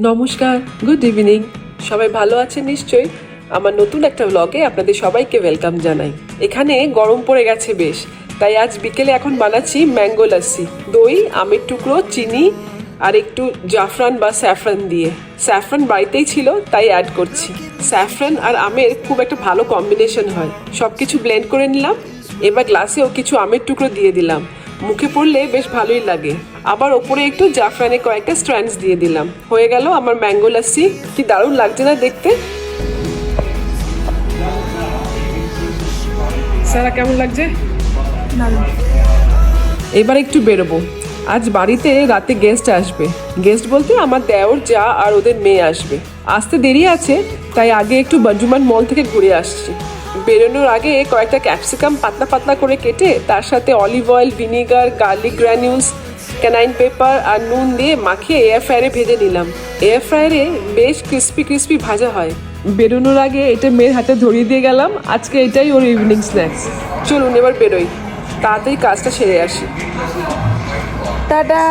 নমস্কার good evening সবাই ভালো আছেন নিশ্চয়ই? আমার নতুন একটা ব্লগে আপনাদের সবাইকে ওয়েলকাম জানাই। এখানে গরম পড়ে গেছে বেশ। তাই আজ বিকেলে এখন বানাচ্ছি ম্যাঙ্গো লাস্সি দই, আমের টুকরো, চিনি আর একটু জাফরান বা স্যাফরান দিয়ে। স্যাফরান বাড়িতেই ছিল, তাই অ্যাড করছি। স্যাফরান আর আমের খুব একটা ভালো কম্বিনেশন হয়। সব কিছু ব্লেন্ড করে নিলাম। এবার গ্লাসেও কিছু আমের টুকরো দিয়ে দিলাম। মুখে পড়লে বেশ ভালোই লাগে। আবার ওপরে একটু জাফরানে কয়েকটা স্ট্র্যান্ডস দিয়ে দিলাম। হয়ে গেল আমার ম্যাঙ্গো লাস্সি কি দারুণ লাগছে না দেখতে? সারা কেমন লাগছে? এবার একটু বেরোবো। আজ বাড়িতে রাতে গেস্ট আসবে। গেস্ট বলতে আমার দেওর, যা আর ওদের মেয়ে আসবে। আসতে দেরি আছে, তাই আগে একটু বঞ্জুমান মল থেকে ঘুরে আসছি। বেরোনোর আগে কয়েকটা ক্যাপসিকাম পাতলা পাতলা করে কেটে তার সাথে olive oil vinegar garlic granules cayenne pepper আর নুন দিয়ে মাখিয়ে এয়ার ফ্রায়ারে ভেজে নিলাম। এয়ার ফ্রায়ারে বেশ ক্রিস্পি ক্রিস্পি ভাজা হয়। বেরোনোর আগে এটা মেয়ের হাতে ধরিয়ে দিয়ে গেলাম। আজকে এটাই ওর ইভিনিং স্ন্যাক্স চলুন এবার বেরোই। তাড়াতাড়ি কাজটা সেরে আসি। টাটা।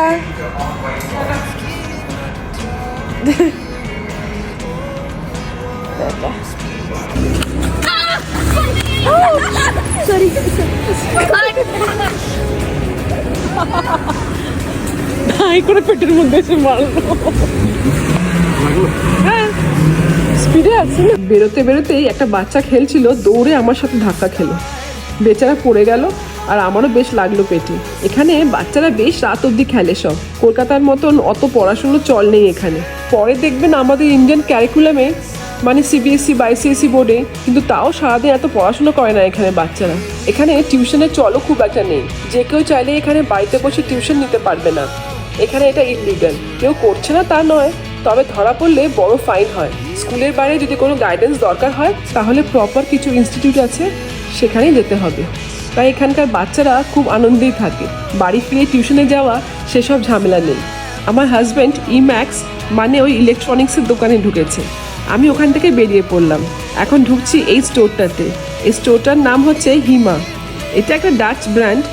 হাই করে পেটের মধ্যে এসে মারলো। হ্যাঁ স্পিডে আছে না? বেরোতে বেরোতেই একটা বাচ্চা খেলছিল, দৌড়ে আমার সাথে ধাক্কা খেলো। বেচারা পড়ে গেল আর আমারও বেশ লাগল পেটে। এখানে বাচ্চারা বেশ রাত অবধি খেলে সব। কলকাতার মতন অত পড়াশুনো চল নেই এখানে। পরে দেখবেন আমাদের ইন্ডিয়ান ক্যারিকুলামে মানে সিবিএসসি বাইসিএসসি বোর্ডে কিন্তু তাও সারাদিন এত পড়াশোনা করে না এখানে বাচ্চারা। এখানে টিউশনের চলও খুব একটা নেই। যে কেউ চাইলে এখানে বাড়িতে বসে টিউশন নিতে পারবে না। এখানে এটা ইলিগাল কেউ করছে না তা নয়, তবে ধরা পড়লে বড় ফাইন হয়। স্কুলের বাইরে যদি কোনো গাইডেন্স দরকার হয়, তাহলে প্রপার কিছু ইনস্টিটিউট আছে, সেখানেই যেতে হবে। তাই এখানকার বাচ্চারা খুব আনন্দেই থাকে। বাড়ি ফিরে টিউশনে যাওয়া, সেসব ঝামেলা নেই। আমার হাজব্যান্ড ই ম্যাক্স মানে ওই ইলেকট্রনিক্সের দোকানে ঢুকেছে। আমি ওখান থেকে বেরিয়ে পড়লাম। এখন ঢুকছি এই স্টোরটাতে। এই স্টোরটার নাম হচ্ছে হিমা। এটা একটা ডাচ ব্র্যান্ড।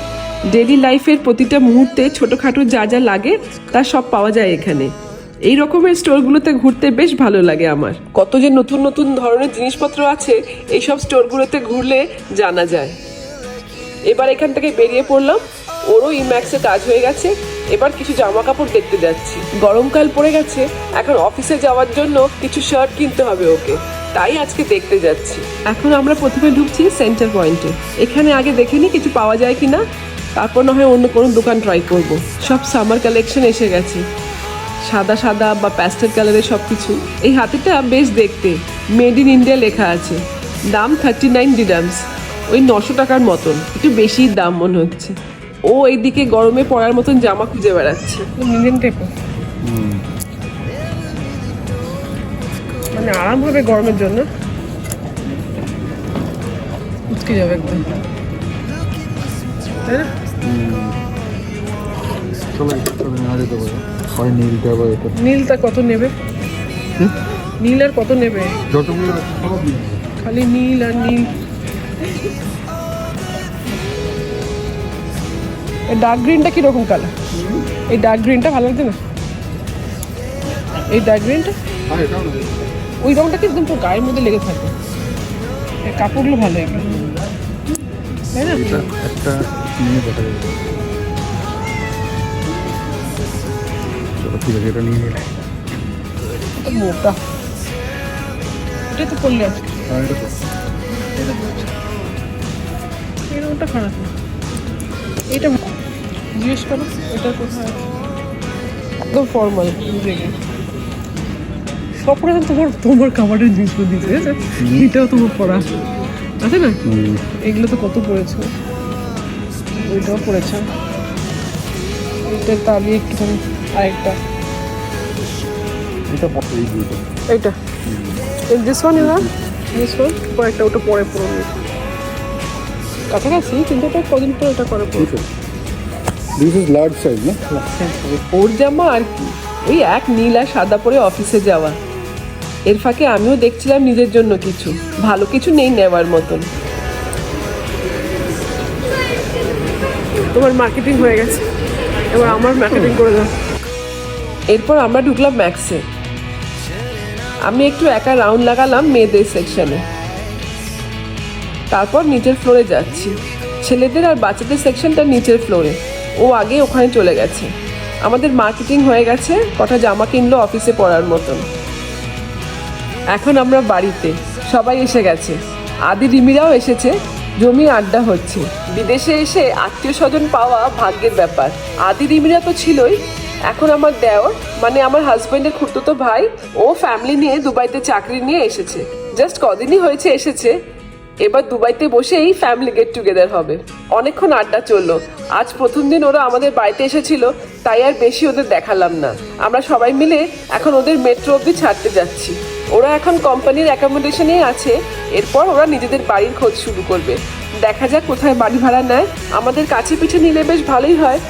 ডেলি লাইফের প্রতিটা মুহূর্তে ছোটোখাটো যা যা লাগে, তা সব পাওয়া যায় এখানে। এই রকমের স্টোরগুলোতে ঘুরতে বেশ ভালো লাগে আমার। কত যে নতুন নতুন ধরনের জিনিসপত্র আছে, এইসব স্টোরগুলোতে ঘুরলে জানা যায়। এবার এখান থেকে বেরিয়ে পড়লাম। ওরও ইম্যাক্সে কাজ হয়ে গেছে। এবার কিছু জামা কাপড় দেখতে যাচ্ছি। গরমকাল পড়ে গেছে, এখন অফিসে যাওয়ার জন্য কিছু শার্ট কিনতে হবে ওকে। তাই আজকে দেখতে যাচ্ছি। এখন আমরা প্রথমে ঢুকছি সেন্টার পয়েন্টে এখানে আগে দেখিনি কিছু পাওয়া যায় কিনা। তারপর না হয় অন্য কোনো দোকান ট্রাই করব। সব সামার কালেকশন এসে গেছে। সাদা সাদা বা প্যাস্টেল কালারের সব কিছু এই হাতিটা বেশ দেখতে। মেড ইন ইন্ডিয়া লেখা আছে। দাম থার্টি নাইন ডিডামস ওই নশো টাকার মতন। একটু বেশি দাম মনে হচ্ছে। ও এইদিকে গরমে পড়ার মতন জামা খুঁজে বেড়াচ্ছে। টেপো মানে আরাম হবে গরমের জন্য। উচকে যাবে একদম। তাই না? হয় নীলটা বা এটা। নীলটা কত নেবে? নীল আর কত নেবে? যতগুলো আছে সব নীল। খালি নীল আর নীল। এই ডার্ক গ্রিনটা কীরকম কালার এই ডার্ক গ্রিনটা ভালো লাগছে না? এই ডার্ক গ্রিনটা নেই ওই রঙটা কিন্তু পুরো গায়ের মধ্যে লেগে থাকে? এই কাপড়গুলো ভালো এগুলো তাই না? একটা নিয়ে দেখা যাবে। চলো ঠিক আছে এটা নিয়ে নিলে মোটা। এটা তো পড়লে আজকে। আর এটা তো এই খারাপ না। এটা জিজ্ঞেস করো এটা কোথায়? একদম ফর্মাল বুঝে গেছি। সব করে তোমার তোমার খাবারের জিনিসগুলো দিতে এটাও তোমার পড়া। আছে না? এগুলো তো কত পড়েছে? ওইটাও পড়েছে। এটা তালি একটুখানি আরেকটা। এটা এইটা। This one you this one কয়েকটা ওটা পরে পড়ো। কাছাকাছি কিন্তু ওটা কদিন পরে ওটা করে পড়ো? দুটো। দিস ইজ লার্জ সাইজ না ওর জামা আর কি? ওই এক নীল আর সাদা পরে অফিসে যাওয়া। এর ফাঁকে আমিও দেখছিলাম নিজের জন্য কিছু। ভালো কিছু নেই নেওয়ার মতন। তোমার মার্কেটিং হয়ে গেছে। এবার আমার মার্কেটিং করে দাও। এরপর আমরা ঢুকলাম ম্যাক্সে আমি একটু একা রাউন্ড লাগালাম মেয়েদের সেকশনে তারপর নিচের ফ্লোরে যাচ্ছি। ছেলেদের আর বাচ্চাদের সেকশনটা নিচের ফ্লোরে ও আগে ওখানে চলে গেছে। আমাদের মার্কেটিং হয়ে গেছে, কটা জামা কিনলো অফিসে পরার মতন। এখন আমরা বাড়িতে, সবাই এসে গেছে। আদি রিমিরাও এসেছে, জমি আড্ডা হচ্ছে। বিদেশে এসে আত্মীয় স্বজন পাওয়া ভাগ্যের ব্যাপার। আদি রিমিরা তো ছিলই, এখন আমার দেওর মানে আমার হাজবেন্ডের খুঁড়তো ভাই, ও ফ্যামিলি নিয়ে দুবাইতে চাকরি নিয়ে এসেছে। জাস্ট কদিনই হয়েছে এসেছে, এবার দুবাইতে বসেই ফ্যামিলি গেট টুগেদার হবে। অনেকক্ষণ আড্ডা চলল। আজ প্রথম দিন ওরা আমাদের বাড়িতে এসেছিল, তাই আর বেশি ওদের দেখালাম না। আমরা সবাই মিলে এখন ওদের মেট্রো অবধি ছাড়তে যাচ্ছি। ওরা এখন কোম্পানির অ্যাকোমোডেশনেই আছে, এরপর ওরা নিজেদের বাড়ির খোঁজ শুরু করবে। দেখা যাক কোথায় বাড়ি ভাড়া নেয়। আমাদের কাছে পিঠে নিলে বেশ ভালোই হয়।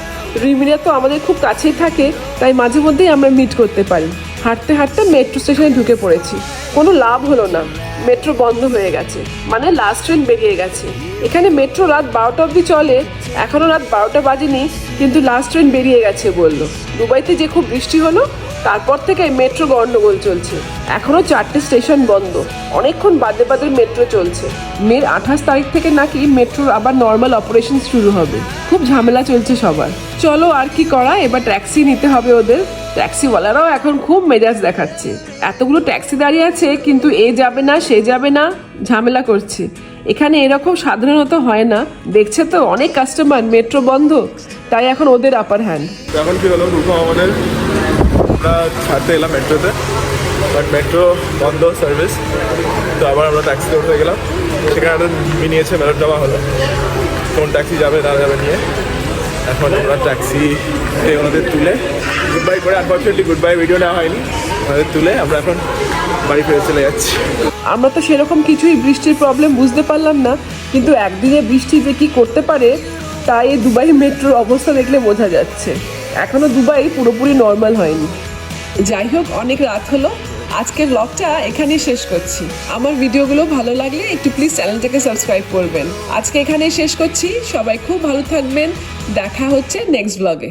রিমিরা তো আমাদের খুব কাছেই থাকে, তাই মাঝে মধ্যেই আমরা মিট করতে পারি। হাঁটতে হাঁটতে মেট্রো স্টেশনে ঢুকে পড়েছি। কোনো লাভ হলো না। মেট্রো বন্ধ হয়ে গেছে। মানে লাস্ট ট্রেন বেরিয়ে গেছে। এখানে মেট্রো রাত বারোটা অবধি চলে, এখনও রাত বারোটা বাজেনি, কিন্তু লাস্ট ট্রেন বেরিয়ে গেছে বলল। দুবাইতে যে খুব বৃষ্টি হলো, তারপর থেকে মেট্রো গন্ডগোল চলছে। এখনও চারটে স্টেশন বন্ধ। অনেকক্ষণ বাদে বাদে মেট্রো চলছে। মের আঠাশ তারিখ থেকে নাকি মেট্রোর আবার নর্মাল অপারেশন শুরু হবে। খুব ঝামেলা চলছে সবার। চলো আর কি করা? এবার ট্যাক্সি নিতে হবে ওদের। ট্যাক্সিওয়ালারাও এখন খুব মেজাজ দেখাচ্ছে। এতগুলো ট্যাক্সি দাঁড়িয়ে আছে, কিন্তু এ যাবে না, সে যাবে না, ঝামেলা করছে। এখানে এরকম সাধারণত হয় না। দেখছে তো, অনেক কাস্টমার মেট্রো বন্ধ। তাই এখন ওদের আপার হ্যান্ড এখন কি হলো দুটো আমাদের? আমরা ছাড়তে এলাম মেট্রোতে। বাট মেট্রো বন্ধ সার্ভিস তো আবার আমরা ট্যাক্সি উঠে গেলাম। সেখানে একটা নিয়ে নিয়েছে মেরট জমা হলো। কোন ট্যাক্সি যাবে, না যাবে নিয়ে। এখন আমরা ট্যাক্সি ওনাদের তুলে গুড বাই করে আনফর্চুনেটলি গুড বাই ভিডিও নেওয়া হয়নি, ওনাদের তুলে আমরা এখন বাড়ি ফিরে চলে যাচ্ছি। আমরা তো সেরকম কিছুই বৃষ্টির প্রবলেম বুঝতে পারলাম না, কিন্তু একদিনে বৃষ্টি যে কি করতে পারে, তাই দুবাই মেট্রোর অবস্থা দেখলে বোঝা যাচ্ছে। এখনও দুবাই পুরোপুরি নর্মাল হয়নি। যাই হোক, অনেক রাত হলো আজকের ব্লগটা এখানেই শেষ করছি। আমার ভিডিওগুলো ভালো লাগলে একটু প্লিজ চ্যানেলটাকে সাবস্ক্রাইব করবেন। আজকে এখানেই শেষ করছি। সবাই খুব ভালো থাকবেন। দেখা হচ্ছে নেক্সট ব্লগে